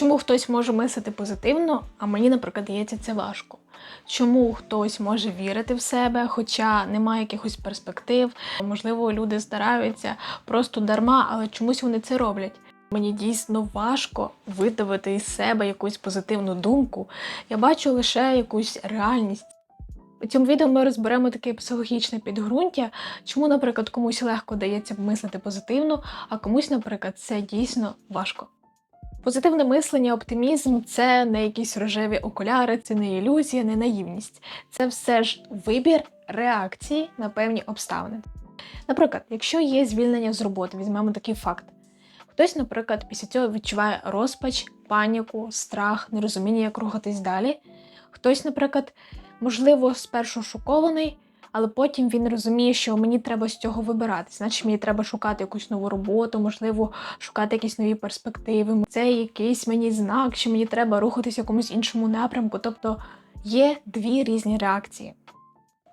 Чому хтось може мислити позитивно, а мені, наприклад, дається це важко? Чому хтось може вірити в себе, хоча немає якихось перспектив? Можливо, люди стараються просто дарма, але чомусь вони це роблять. Мені дійсно важко видавити із себе якусь позитивну думку. Я бачу лише якусь реальність. У цьому відео ми розберемо таке психологічне підґрунтя, чому, наприклад, комусь легко дається мислити позитивно, а комусь, наприклад, це дійсно важко. Позитивне мислення, оптимізм це не якісь рожеві окуляри, це не ілюзія, не наївність. Це все ж вибір реакції на певні обставини. Наприклад, якщо є звільнення з роботи, візьмемо такий факт. Хтось, наприклад, після цього відчуває розпач, паніку, страх, нерозуміння, як рухатись далі. Хтось, наприклад, можливо, спершу шокований, але потім він розуміє, що мені треба з цього вибиратись, значить мені треба шукати якусь нову роботу, можливо, шукати якісь нові перспективи. Це якийсь мені знак, що мені треба рухатись в якомусь іншому напрямку. Тобто є дві різні реакції.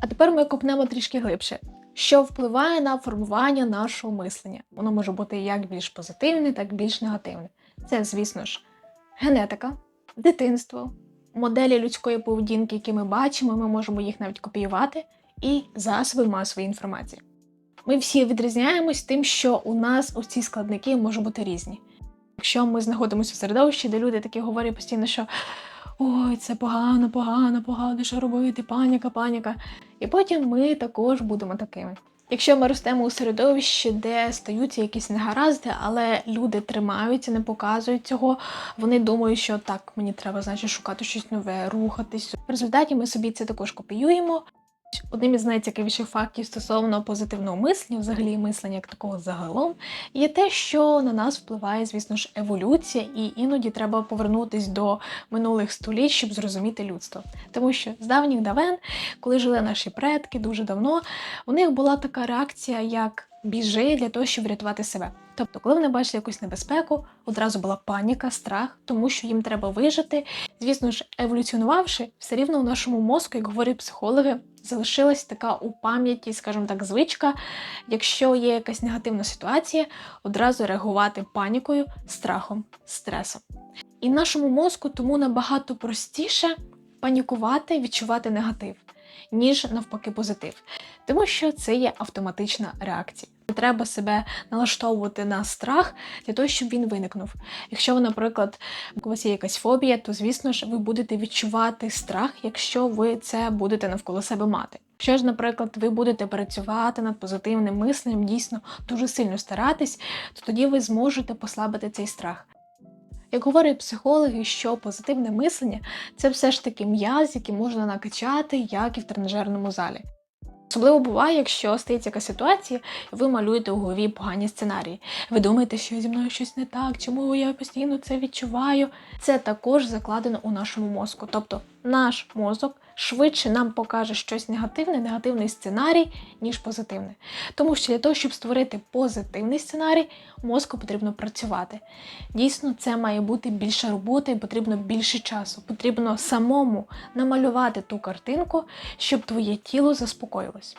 А тепер ми копнемо трішки глибше. Що впливає на формування нашого мислення? Воно може бути як більш позитивне, так і більш негативне. Це, звісно ж, генетика, дитинство, моделі людської поведінки, які ми бачимо, ми можемо їх навіть копіювати, і засоби масової інформації. Ми всі відрізняємось тим, що у нас ці складники можуть бути різні. Якщо ми знаходимося в середовищі, де люди такі говорять постійно, що ой, це погано, погано, погано, що робити, паніка, паніка. І потім ми також будемо такими. Якщо ми ростемо у середовищі, де стаються якісь негаразди, але люди тримаються, не показують цього, вони думають, що так, мені треба, значить, шукати щось нове, рухатись. В результаті ми собі це також копіюємо. Одним із найцікавіших фактів стосовно позитивного мислення, взагалі мислення як такого загалом, є те, що на нас впливає, звісно ж, еволюція, і іноді треба повернутись до минулих століть, щоб зрозуміти людство. Тому що з давніх давен, коли жили наші предки дуже давно, у них була така реакція, як біжи для того, щоб врятувати себе. Тобто, коли вони бачили якусь небезпеку, одразу була паніка, страх, тому що їм треба вижити. Звісно ж, еволюціонувавши, все рівно у нашому мозку, як говорять психологи, залишилась така у пам'яті, скажімо так, звичка, якщо є якась негативна ситуація, одразу реагувати панікою, страхом, стресом. І нашому мозку тому набагато простіше панікувати, відчувати негатив, ніж навпаки позитив. Тому що це є автоматична реакція. Треба себе налаштовувати на страх для того, щоб він виникнув. Якщо ви, наприклад, у вас є якась фобія, то звісно ж ви будете відчувати страх, якщо ви це будете навколо себе мати. Якщо ж, наприклад, ви будете працювати над позитивним мисленням, дійсно дуже сильно старатись, то тоді ви зможете послабити цей страх. Як говорять психологи, що позитивне мислення це все ж таки м'яз, який можна накачати, як і в тренажерному залі. Особливо буває, якщо стається якась ситуація, ви малюєте у голові погані сценарії. Ви думаєте, що зі мною щось не так, чому я постійно це відчуваю. Це також закладено у нашому мозку. Тобто наш мозок швидше нам покаже щось негативне, негативний сценарій, ніж позитивне. Тому що для того, щоб створити позитивний сценарій, мозку потрібно працювати. Дійсно, це має бути більше роботи потрібно більше часу. Потрібно самому намалювати ту картинку, щоб твоє тіло заспокоїлось.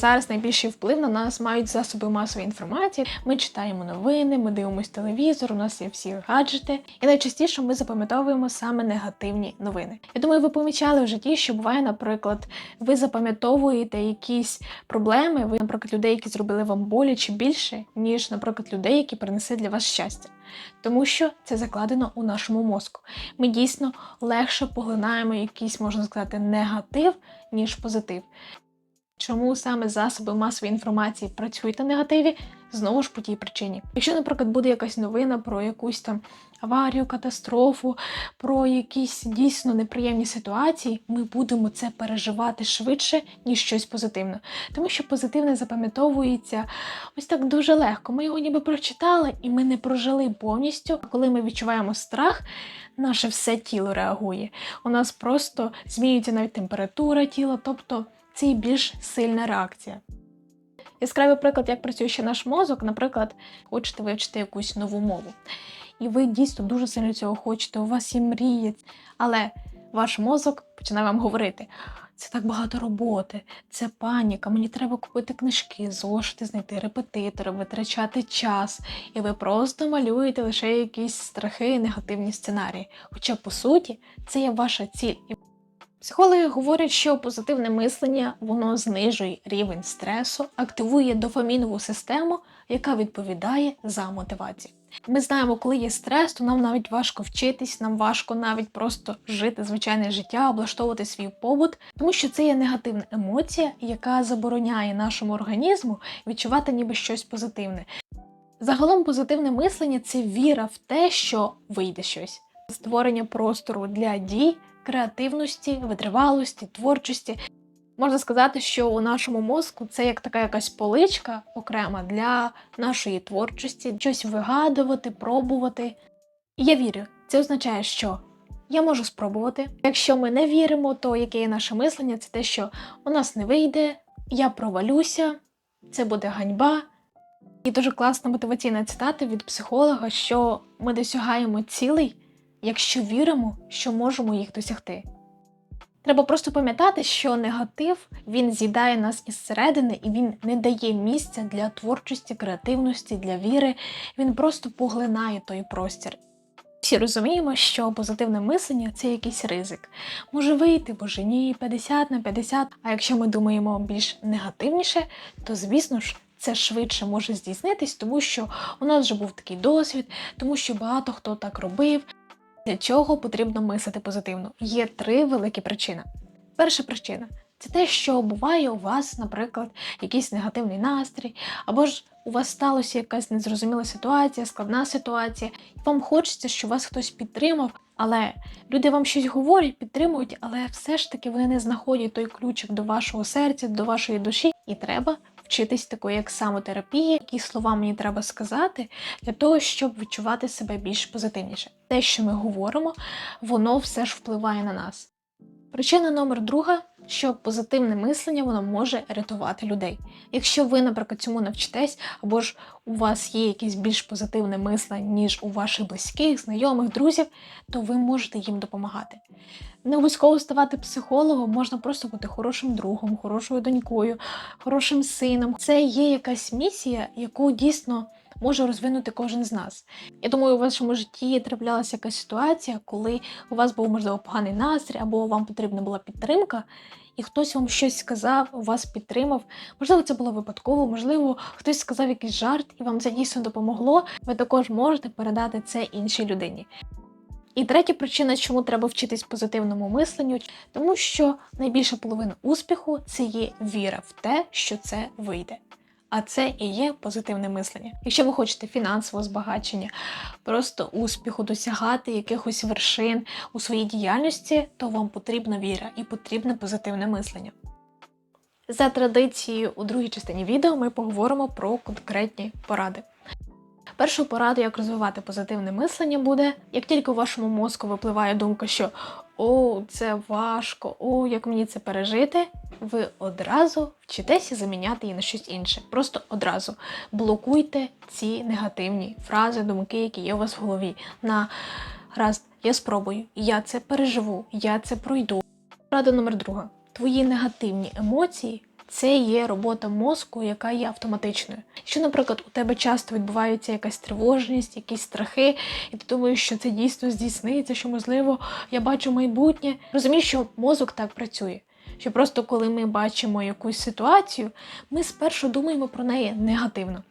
Зараз найбільший вплив на нас мають засоби масової інформації. Ми читаємо новини, ми дивимося телевізор, у нас є всі гаджети, і найчастіше ми запам'ятовуємо саме негативні новини. Я думаю, ви помічали в житті, що буває, наприклад, ви запам'ятовуєте якісь проблеми, ви, наприклад, людей, які зробили вам боляче більше, ніж, наприклад, людей, які принесли для вас щастя. Тому що це закладено у нашому мозку. Ми дійсно легше поглинаємо якийсь, можна сказати, негатив, ніж позитив. Чому саме засоби масової інформації працюють на негативі? Знову ж по тій причині. Якщо, наприклад, буде якась новина про якусь там аварію, катастрофу, про якісь дійсно неприємні ситуації, ми будемо це переживати швидше, ніж щось позитивне. Тому що позитивне запам'ятовується ось так дуже легко. Ми його ніби прочитали, і ми не прожили повністю. Коли ми відчуваємо страх, наше все тіло реагує. У нас просто змінюється навіть температура тіла, тобто це і більш сильна реакція. Яскравий приклад, як працює ще наш мозок, наприклад, хочете вивчити якусь нову мову. І ви дійсно дуже сильно цього хочете, у вас є мрії, але ваш мозок починає вам говорити: це так багато роботи, це паніка. Мені треба купити книжки, зошити, знайти репетитора, витрачати час. І ви просто малюєте лише якісь страхи і негативні сценарії. Хоча, по суті, це є ваша ціль. Психологи говорять, що позитивне мислення воно знижує рівень стресу, активує дофамінову систему, яка відповідає за мотивацію. Ми знаємо, коли є стрес, то нам навіть важко вчитись, нам важко навіть просто жити звичайне життя, облаштовувати свій побут, тому що це є негативна емоція, яка забороняє нашому організму відчувати ніби щось позитивне. Загалом позитивне мислення це віра в те, що вийде щось, створення простору для дій, креативності, витривалості, творчості. Можна сказати, що у нашому мозку це як така якась поличка окрема для нашої творчості, щось вигадувати, пробувати. І я вірю, це означає, що я можу спробувати. Якщо ми не віримо, то яке є наше мислення, це те, що у нас не вийде, я провалюся, це буде ганьба. І дуже класна мотиваційна цитата від психолога, що ми досягаємо цілей, якщо віримо, що можемо їх досягти. Треба просто пам'ятати, що негатив він з'їдає нас із середини і він не дає місця для творчості, креативності, для віри. Він просто поглинає той простір. Всі розуміємо, що позитивне мислення це якийсь ризик. Може вийти, може ні, 50 на 50. А якщо ми думаємо більш негативніше, то звісно ж. Це швидше може здійснитись, тому що у нас вже був такий досвід, тому що багато хто так робив. Для чого потрібно мислити позитивно? Є три великі причини. Перша причина це те, що буває у вас, наприклад, якийсь негативний настрій, або ж у вас сталася якась незрозуміла ситуація, складна ситуація, і вам хочеться, щоб вас хтось підтримав, але люди вам щось говорять, підтримують, але все ж таки вони не знаходять той ключик до вашого серця, до вашої душі, і треба вчитись такої як самотерапії, які слова мені треба сказати для того, щоб відчувати себе більш позитивніше. Те, що ми говоримо, воно все ж впливає на нас. Причина номер друга, що позитивне мислення воно може рятувати людей. Якщо ви, наприклад, цьому навчитесь, або ж у вас є якесь більш позитивне мислення, ніж у ваших близьких, знайомих, друзів, то ви можете їм допомагати. Не обов'язково ставати психологом, можна просто бути хорошим другом, хорошою донькою, хорошим сином. Це є якась місія, яку дійсно може розвинути кожен з нас. Я думаю, у вашому житті траплялася якась ситуація, коли у вас був можливо поганий настрій, або вам потрібна була підтримка, і хтось вам щось сказав, вас підтримав. Можливо, це було випадково, можливо, хтось сказав якийсь жарт, і вам це дійсно допомогло. Ви також можете передати це іншій людині. І третя причина, чому треба вчитись позитивному мисленню, тому що найбільша половина успіху це є віра в те, що це вийде. А це і є позитивне мислення. Якщо ви хочете фінансового збагачення, просто успіху, досягати якихось вершин у своїй діяльності, то вам потрібна віра і потрібне позитивне мислення. За традицією, у другій частині відео ми поговоримо про конкретні поради. Першу пораду, як розвивати позитивне мислення, буде, як тільки у вашому мозку випливає думка, що о, це важко, о, як мені це пережити, ви одразу вчитеся заміняти її на щось інше. Просто одразу блокуйте ці негативні фрази, думки, які є у вас в голові. На раз, я спробую, я це переживу, я це пройду. Рада номер друга. Твої негативні емоції це є робота мозку, яка є автоматичною. Якщо, наприклад, у тебе часто відбувається якась тривожність, якісь страхи, і ти думаєш, що це дійсно здійсниться, що можливо я бачу майбутнє. Розумієш, що мозок так працює. Що просто коли ми бачимо якусь ситуацію, ми спершу думаємо про неї негативно.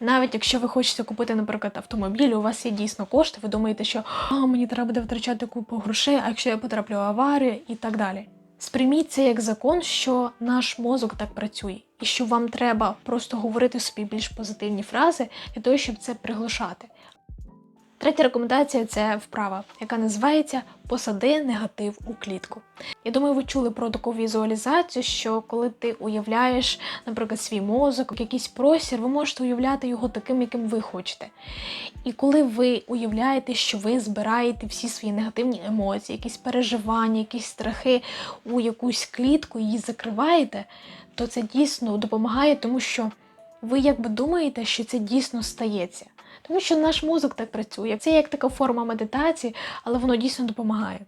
Навіть якщо ви хочете купити, наприклад, автомобіль, у вас є дійсно кошти, ви думаєте, що а, мені треба буде втрачати купу грошей, а якщо я потраплю в аварію і так далі. Сприйміть це як закон, що наш мозок так працює, і що вам треба просто говорити собі більш позитивні фрази для того, щоб це приглушати. Третя рекомендація це вправа, яка називається Посади негатив у клітку. Я думаю, ви чули про таку візуалізацію, що коли ти уявляєш, наприклад, свій мозок, якийсь простір, ви можете уявляти його таким, яким ви хочете. І коли ви уявляєте, що ви збираєте всі свої негативні емоції, якісь переживання, якісь страхи у якусь клітку, її закриваєте, то це дійсно допомагає, тому що ви якби думаєте, що це дійсно стається. Тому що наш мозок так працює. Це як така форма медитації, але воно дійсно допомагає.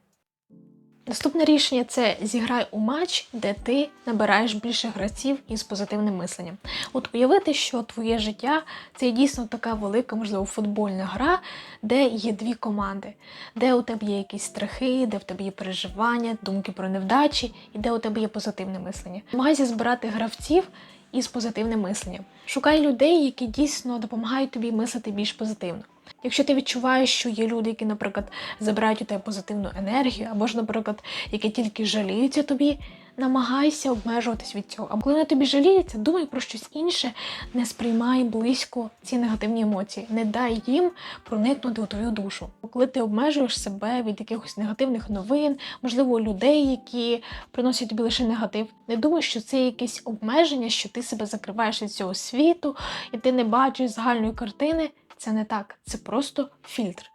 Наступне рішення це зіграй у матч, де ти набираєш більше гравців із позитивним мисленням. От уявити, що твоє життя це дійсно така велика, можливо, футбольна гра, де є дві команди, де у тебе є якісь страхи, де в тебе є переживання, думки про невдачі, і де у тебе є позитивне мислення. Намагайся збирати гравців із позитивним мисленням. Шукай людей, які дійсно допомагають тобі мислити більш позитивно. Якщо ти відчуваєш, що є люди, які, наприклад, забирають у тебе позитивну енергію, або ж, наприклад, які тільки жаліються тобі, намагайся обмежуватись від цього. А коли вони тобі жаліються, думай про щось інше, не сприймай близько ці негативні емоції, не дай їм проникнути у твою душу. Коли ти обмежуєш себе від якихось негативних новин, можливо, людей, які приносять тобі лише негатив, не думай, що це якесь обмеження, що ти себе закриваєш від цього світу, і ти не бачиш загальної картини. Це не так, це просто фільтр.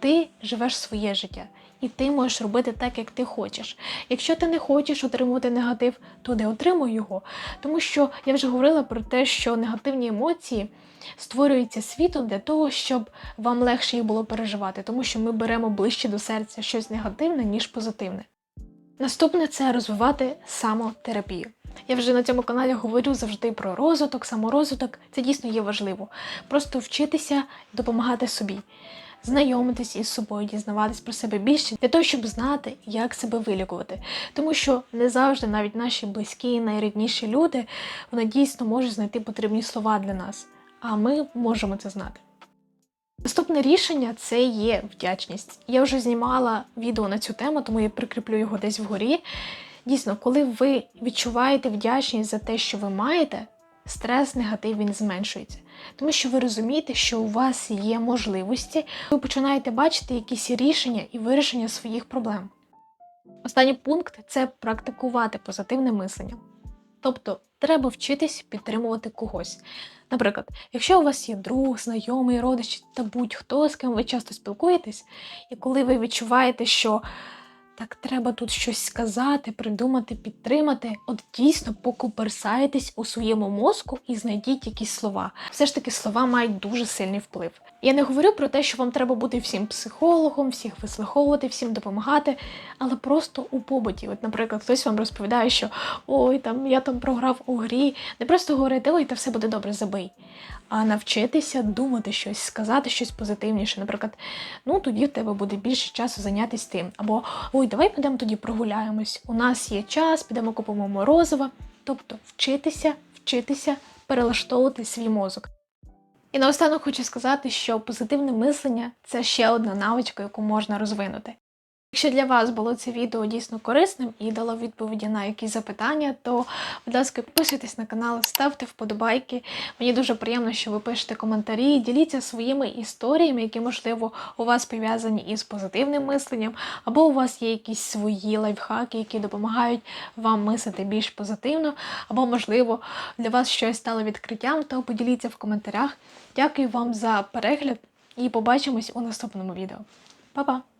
Ти живеш своє життя, і ти можеш робити так, як ти хочеш. Якщо ти не хочеш отримувати негатив, то не отримуй його. Тому що я вже говорила про те, що негативні емоції створюються світом для того, щоб вам легше їх було переживати, тому що ми беремо ближче до серця щось негативне, ніж позитивне. Наступне це розвивати самотерапію. Я вже на цьому каналі говорю завжди про розвиток, саморозвиток. Це дійсно є важливо. Просто вчитися допомагати собі, знайомитись із собою, дізнаватись про себе більше для того, щоб знати, як себе вилікувати. Тому що не завжди навіть наші близькі, найрідніші люди вони дійсно можуть знайти потрібні слова для нас, а ми можемо це знати. Наступне рішення це є вдячність. Я вже знімала відео на цю тему, тому я прикріплю його десь вгорі. Дійсно, коли ви відчуваєте вдячність за те, що ви маєте, стрес, негатив він зменшується. Тому що ви розумієте, що у вас є можливості, ви починаєте бачити якісь рішення і вирішення своїх проблем. Останній пункт це практикувати позитивне мислення. Тобто треба вчитись підтримувати когось. Наприклад, якщо у вас є друг, знайомий, родич та будь-хто, з ким ви часто спілкуєтесь, і коли ви відчуваєте, що так треба тут щось сказати, придумати, підтримати, от дійсно покуперсайтесь у своєму мозку і знайдіть якісь слова. Все ж таки слова мають дуже сильний вплив. Я не говорю про те, що вам треба бути всім психологом, всіх вислуховувати, всім допомагати, але просто у побуті. От, наприклад, хтось вам розповідає, що ой, там я там програв у грі. Не просто говорити, ой, та все буде добре, забий. А навчитися думати щось, сказати щось позитивніше. Наприклад, ну тоді в тебе буде більше часу зайнятися тим. Або ой, давай підемо тоді прогуляємось. У нас є час, підемо купимо морозива. Тобто вчитися, вчитися, перелаштовувати свій мозок. І наостанок хочу сказати, що позитивне мислення це ще одна навичка, яку можна розвинути. Якщо для вас було це відео дійсно корисним і дало відповіді на якісь запитання, то, будь ласка, підписуйтесь на канал, ставте вподобайки. Мені дуже приємно, що ви пишете коментарі, діліться своїми історіями, які, можливо, у вас пов'язані із позитивним мисленням, або у вас є якісь свої лайфхаки, які допомагають вам мислити більш позитивно, або, можливо, для вас щось стало відкриттям, то поділіться в коментарях. Дякую вам за перегляд і побачимось у наступному відео. Па-па!